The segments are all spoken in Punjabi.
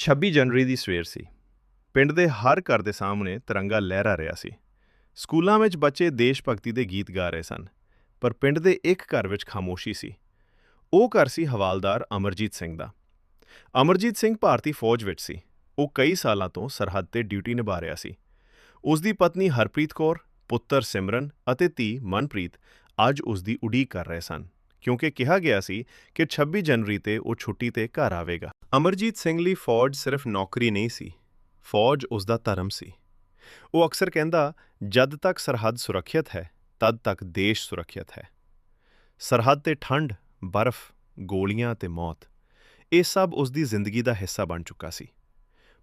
26 ਜਨਵਰੀ ਦੀ ਸਵੇਰ ਸੀ। ਪਿੰਡ ਦੇ ਹਰ ਘਰ ਦੇ ਸਾਹਮਣੇ ਤਿਰੰਗਾ ਲਹਿਰਾ ਰਿਹਾ ਸੀ। ਸਕੂਲਾਂ ਵਿੱਚ ਬੱਚੇ ਦੇਸ਼ ਭਗਤੀ ਦੇ ਗੀਤ ਗਾ ਰਹੇ ਸਨ, ਪਰ ਪਿੰਡ ਦੇ ਇੱਕ ਘਰ ਵਿੱਚ ਖਾਮੋਸ਼ੀ ਸੀ। ਉਹ ਘਰ ਸੀ ਹਵਾਲਦਾਰ ਅਮਰਜੀਤ ਸਿੰਘ ਦਾ। ਅਮਰਜੀਤ ਸਿੰਘ ਭਾਰਤੀ ਫੌਜ ਵਿੱਚ ਸੀ। ਉਹ ਕਈ ਸਾਲਾਂ ਤੋਂ ਸਰਹੱਦ ਤੇ ਡਿਊਟੀ ਨਿਭਾ ਰਿਹਾ ਸੀ। ਉਸ ਦੀ ਪਤਨੀ ਹਰਪ੍ਰੀਤ ਕੌਰ, ਪੁੱਤਰ ਸਿਮਰਨ ਅਤੇ ਧੀ ਮਨਪ੍ਰੀਤ ਅੱਜ ਉਸ ਦੀ ਉਡੀਕ ਕਰ ਰਹੇ ਸਨ। ਕਿਉਂਕਿ ਕਿਹਾ ਗਿਆ ਸੀ ਕਿ 26 ਜਨਵਰੀ ਤੇ ਉਹ ਛੁੱਟੀ ਤੇ ਘਰ ਆਵੇਗਾ। ਅਮਰਜੀਤ ਸਿੰਘ ਲਈ ਫੌਜ ਸਿਰਫ ਨੌਕਰੀ ਨਹੀਂ ਸੀ, ਫੌਜ ਉਸ ਦਾ ਧਰਮ ਸੀ। ਉਹ ਅਕਸਰ ਕਹਿੰਦਾ, ਜਦ ਤੱਕ ਸਰਹੱਦ ਸੁਰੱਖਿਅਤ ਹੈ, ਤਦ ਤੱਕ ਦੇਸ਼ ਸੁਰੱਖਿਅਤ ਹੈ। ਸਰਹੱਦ ਤੇ ਠੰਡ ਬਰਫ਼, ਗੋਲੀਆਂ ਤੇ ਮੌਤ, ਇਹ ਸਭ ਉਸ ਦੀ ਜ਼ਿੰਦਗੀ ਦਾ ਹਿੱਸਾ ਬਣ ਚੁੱਕਾ ਸੀ।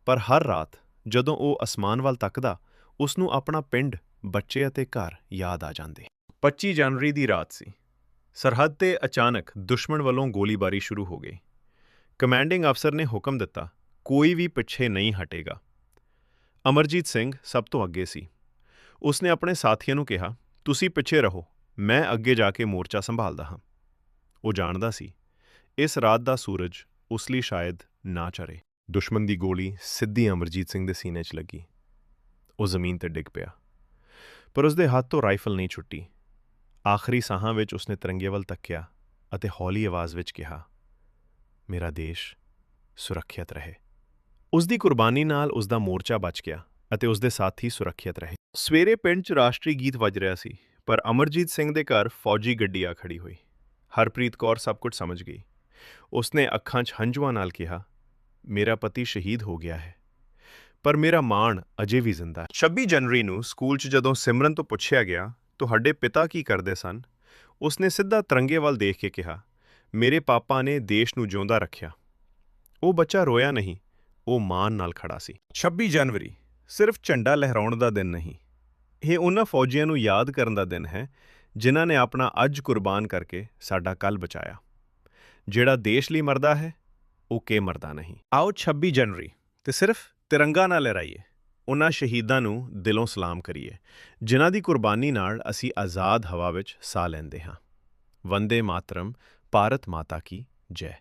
ਪਰ ਹਰ ਰਾਤ ਜਦੋਂ ਉਹ ਅਸਮਾਨ ਵੱਲ ਤੱਕਦਾ ਉਸ ਨੂੰ ਆਪਣਾ ਪਿੰਡ, ਬੱਚੇ ਅਤੇ ਘਰ ਯਾਦ ਆ ਜਾਂਦੇ। 25 ਜਨਵਰੀ ਦੀ ਰਾਤ ਸੀ। ਸਰਹੱਦ ਤੇ ਅਚਾਨਕ ਦੁਸ਼ਮਣ ਵੱਲੋਂ ਗੋਲੀਬਾਰੀ ਸ਼ੁਰੂ ਹੋ ਗਈ। ਕਮਾਂਡਿੰਗ ਅਫਸਰ ਨੇ ਹੁਕਮ ਦਿੱਤਾ, ਕੋਈ ਵੀ ਪਿੱਛੇ ਨਹੀਂ ਹਟੇਗਾ। ਅਮਰਜੀਤ ਸਿੰਘ ਸਭ ਤੋਂ ਅੱਗੇ ਸੀ। ਉਸਨੇ ਆਪਣੇ ਸਾਥੀਆਂ ਨੂੰ ਕਿਹਾ, ਤੁਸੀਂ ਪਿੱਛੇ ਰਹੋ, ਮੈਂ ਅੱਗੇ ਜਾ ਕੇ ਮੋਰਚਾ ਸੰਭਾਲਦਾ ਹਾਂ। ਉਹ ਜਾਣਦਾ ਸੀ, ਇਸ ਰਾਤ ਦਾ ਸੂਰਜ ਉਸ ਲਈ ਸ਼ਾਇਦ ਨਾ ਚੜੇ ਦੁਸ਼ਮਣ ਦੀ ਗੋਲੀ ਸਿੱਧੀ ਅਮਰਜੀਤ ਸਿੰਘ ਦੇ ਸੀਨੇ 'ਚ ਲੱਗੀ। ਉਹ ਜ਼ਮੀਨ ਤੇ ਡਿੱਗ ਪਿਆ। ਪਰ ਉਸਦੇ ਹੱਥ ਤੋਂ ਰਾਈਫਲ ਨਹੀਂ ਛੁੱਟੀ। ਆਖਰੀ ਸਾਹਾਂ ਵਿੱਚ ਉਸਨੇ ਤਿਰੰਗੇ ਵੱਲ ਤੱਕਿਆ ਅਤੇ ਹੌਲੀ ਆਵਾਜ਼ ਵਿੱਚ ਕਿਹਾ, ਮੇਰਾ ਦੇਸ਼ ਸੁਰੱਖਿਅਤ ਰਹੇ। ਉਸ ਦੀ ਕੁਰਬਾਨੀ ਨਾਲ ਉਸ ਦਾ ਮੋਰਚਾ ਬਚ ਗਿਆ ਅਤੇ ਉਸ ਦੇ ਸਾਥੀ ਸੁਰੱਖਿਅਤ ਰਹੇ। ਸਵੇਰੇ ਪਿੰਡ 'ਚ ਰਾਸ਼ਟਰੀ ਗੀਤ ਵੱਜ ਰਿਹਾ ਸੀ, ਪਰ ਅਮਰਜੀਤ ਸਿੰਘ ਦੇ ਘਰ ਫੌਜੀ ਗੱਡੀ ਆ ਖੜੀ ਹੋਈ। ਹਰਪ੍ਰੀਤ ਕੌਰ ਸਭ ਕੁਝ ਸਮਝ ਗਈ। ਉਸਨੇ ਅੱਖਾਂ 'ਚ ਹੰਝੂਆਂ ਨਾਲ ਕਿਹਾ, ਮੇਰਾ ਪਤੀ ਸ਼ਹੀਦ ਹੋ ਗਿਆ ਹੈ, ਪਰ ਮੇਰਾ ਮਾਣ ਅਜੇ ਵੀ ਜ਼ਿੰਦਾ ਹੈ। 26 ਜਨਵਰੀ ਨੂੰ ਸਕੂਲ 'ਚ ਜਦੋਂ ਸਿਮਰਨ ਤੋਂ ਪੁੱਛਿਆ ਗਿਆ ਤੁਹਾਡੇ ਪਿਤਾ ਕੀ ਕਰਦੇ ਸਨ? ਉਸਨੇ ਸਿੱਧਾ ਤਿਰੰਗੇ ਵੱਲ ਦੇਖ ਕੇ ਕਿਹਾ ਮੇਰੇ ਪਾਪਾ ਨੇ ਦੇਸ਼ ਨੂੰ ਜਿਉਂਦਾ ਰੱਖਿਆ। ਉਹ ਬੱਚਾ ਰੋਇਆ ਨਹੀਂ ਉਹ ਮਾਣ ਨਾਲ ਖੜਾ ਸੀ। 26 ਜਨਵਰੀ ਸਿਰਫ ਝੰਡਾ ਲਹਿਰਾਉਣ ਦਾ ਦਿਨ ਨਹੀਂ। ਇਹ ਉਹਨਾਂ ਫੌਜੀਆਂ ਨੂੰ ਯਾਦ ਕਰਨ ਦਾ ਦਿਨ ਹੈ ਜਿਨ੍ਹਾਂ ਨੇ ਆਪਣਾ ਅੱਜ ਕੁਰਬਾਨ ਕਰਕੇ ਸਾਡਾ ਕੱਲ ਬਚਾਇਆ। ਜਿਹੜਾ ਦੇਸ਼ ਲਈ ਮਰਦਾ ਹੈ ਉਹ ਕੇ ਮਰਦਾ ਨਹੀਂ। ਆਓ 26 ਜਨਵਰੀ ਤੇ ਸਿਰਫ ਤਿਰੰਗਾ ਨਾ ਲਹਿਰਾਈਏ। ਉਹਨਾਂ ਸ਼ਹੀਦਾਂ ਨੂੰ ਦਿਲੋਂ ਸਲਾਮ ਕਰੀਏ। ਜਿਨ੍ਹਾਂ ਦੀ ਕੁਰਬਾਨੀ ਨਾਲ ਅਸੀਂ ਆਜ਼ਾਦ ਹਵਾ ਵਿੱਚ ਸਾਹ ਲੈਂਦੇ ਹਾਂ। ਵੰਦੇ ਮਾਤਰਮ, ਭਾਰਤ ਮਾਤਾ ਕੀ ਜੈ।